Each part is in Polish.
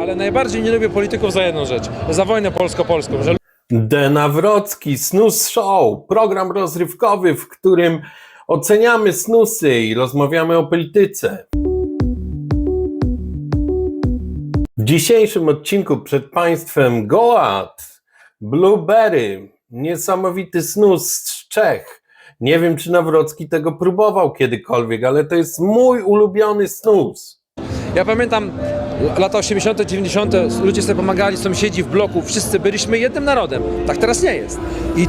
Ale najbardziej nie lubię polityków za jedną rzecz. Za wojnę polsko-polską, że De Nawrocki, Snus Show, program rozrywkowy, w którym oceniamy snusy i rozmawiamy o polityce. W dzisiejszym odcinku przed Państwem Goat, Blueberry, niesamowity snus z Czech. Nie wiem, czy Nawrocki tego próbował kiedykolwiek, ale to jest mój ulubiony snus. Ja pamiętam lata 80., 90., ludzie sobie pomagali, sąsiedzi w bloku, wszyscy byliśmy jednym narodem. Tak teraz nie jest. I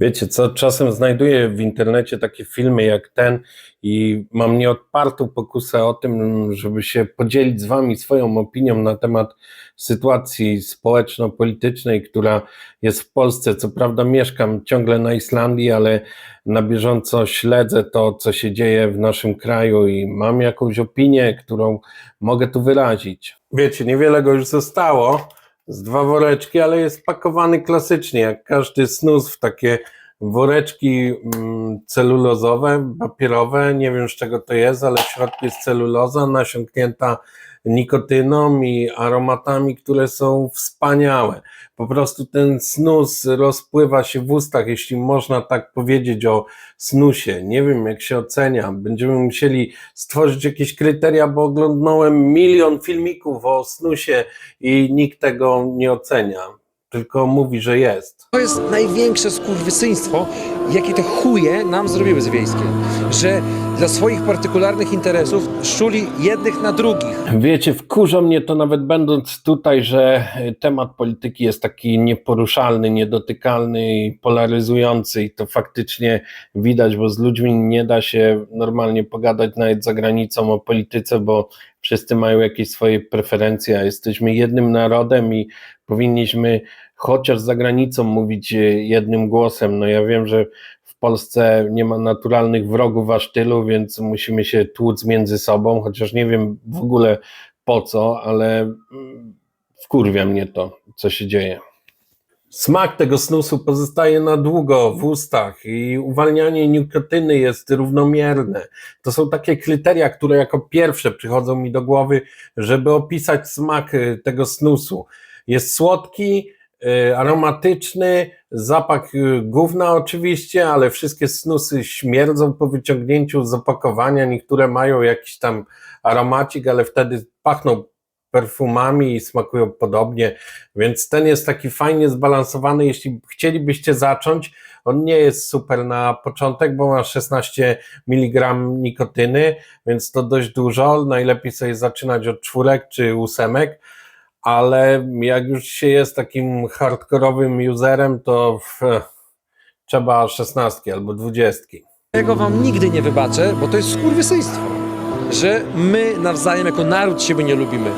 Wiecie co, czasem znajduję w internecie takie filmy jak ten i mam nieodpartą pokusę o tym, żeby się podzielić z wami swoją opinią na temat sytuacji społeczno-politycznej, która jest w Polsce. Co prawda mieszkam ciągle na Islandii, ale na bieżąco śledzę to, co się dzieje w naszym kraju i mam jakąś opinię, którą mogę tu wyrazić. Wiecie, niewiele go już zostało, z dwa woreczki, ale jest pakowany klasycznie, jak każdy snus w takie woreczki mm, celulozowe, papierowe, nie wiem z czego to jest, ale w środku jest celuloza nasiąknięta nikotyną i aromatami, które są wspaniałe. Po prostu ten snus rozpływa się w ustach, jeśli można tak powiedzieć o snusie. Nie wiem jak się ocenia. Będziemy musieli stworzyć jakieś kryteria, bo oglądnąłem milion filmików o snusie i nikt tego nie ocenia. Tylko mówi, że jest. to jest największe skurwysyństwo, jakie te chuje nam zrobiły z wiejskie. Że dla swoich partykularnych interesów szczuli jednych na drugich. Wiecie, wkurza mnie to nawet będąc tutaj, że temat polityki jest taki nieporuszalny, niedotykalny i polaryzujący i to faktycznie widać, bo z ludźmi nie da się normalnie pogadać nawet za granicą o polityce, bo wszyscy mają jakieś swoje preferencje, a jesteśmy jednym narodem i powinniśmy chociaż za granicą mówić e, jednym głosem. No ja wiem, że w Polsce nie ma naturalnych wrogów aż tylu, więc musimy się tłuc między sobą, chociaż nie wiem w ogóle po co, ale mm, wkurwia mnie to, co się dzieje. Smak tego snusu pozostaje na długo w ustach i uwalnianie nikotyny jest równomierne. To są takie kryteria, które jako pierwsze przychodzą mi do głowy, żeby opisać smak y, tego snusu. Jest słodki, y, aromatyczny, zapach y, gówna oczywiście, ale wszystkie snusy śmierdzą po wyciągnięciu z opakowania. Niektóre mają jakiś tam aromacik, ale wtedy pachną perfumami i smakują podobnie, więc ten jest taki fajnie zbalansowany. Jeśli chcielibyście zacząć, on nie jest super na początek, bo ma 16 mg nikotyny, więc to dość dużo. Najlepiej sobie zaczynać od czwórek czy ósemek, ale jak już się jest takim hardkorowym userem, to w, trzeba 16 albo 20. Tego wam nigdy nie wybaczę, bo to jest skurwysyństwo. Że my nawzajem jako naród siebie nie lubimy.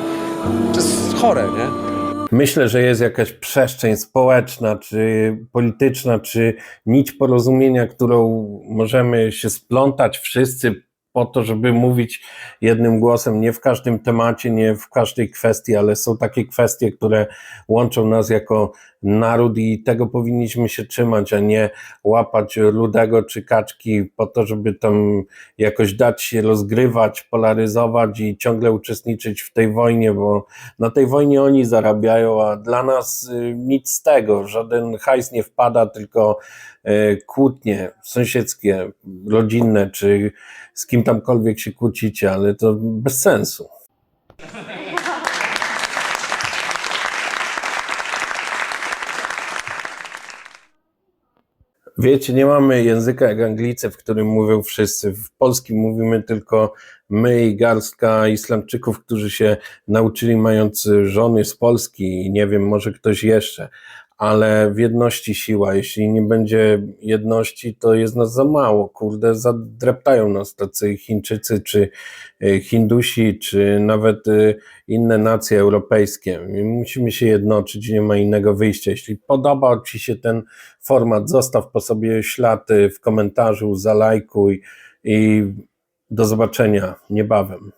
To jest chore, nie? Myślę, że jest jakaś przestrzeń społeczna, czy polityczna, czy nić porozumienia, którą możemy się splątać wszyscy po to, żeby mówić jednym głosem, nie w każdym temacie, nie w każdej kwestii, ale są takie kwestie, które łączą nas jako naród i tego powinniśmy się trzymać, a nie łapać rudego czy kaczki po to, żeby tam jakoś dać się rozgrywać, polaryzować i ciągle uczestniczyć w tej wojnie, bo na tej wojnie oni zarabiają, a dla nas y, nic z tego, żaden hajs nie wpada, tylko y, kłótnie sąsiedzkie, rodzinne, czy z kim tamkolwiek się kłócicie, ale to bez sensu. Wiecie, nie mamy języka jak Anglicy, w którym mówią wszyscy. W polskim mówimy tylko my i garstka Islamczyków, którzy się nauczyli mając żony z Polski i nie wiem, może ktoś jeszcze, ale w jedności siła. Jeśli nie będzie jedności, to jest nas za mało. Kurde, zadreptają nas tacy Chińczycy, czy y, Hindusi, czy nawet y, inne nacje europejskie. Musimy się jednoczyć, nie ma innego wyjścia. Jeśli podoba Ci się ten format, zostaw po sobie ślad y, w komentarzu, zalajkuj i do zobaczenia niebawem.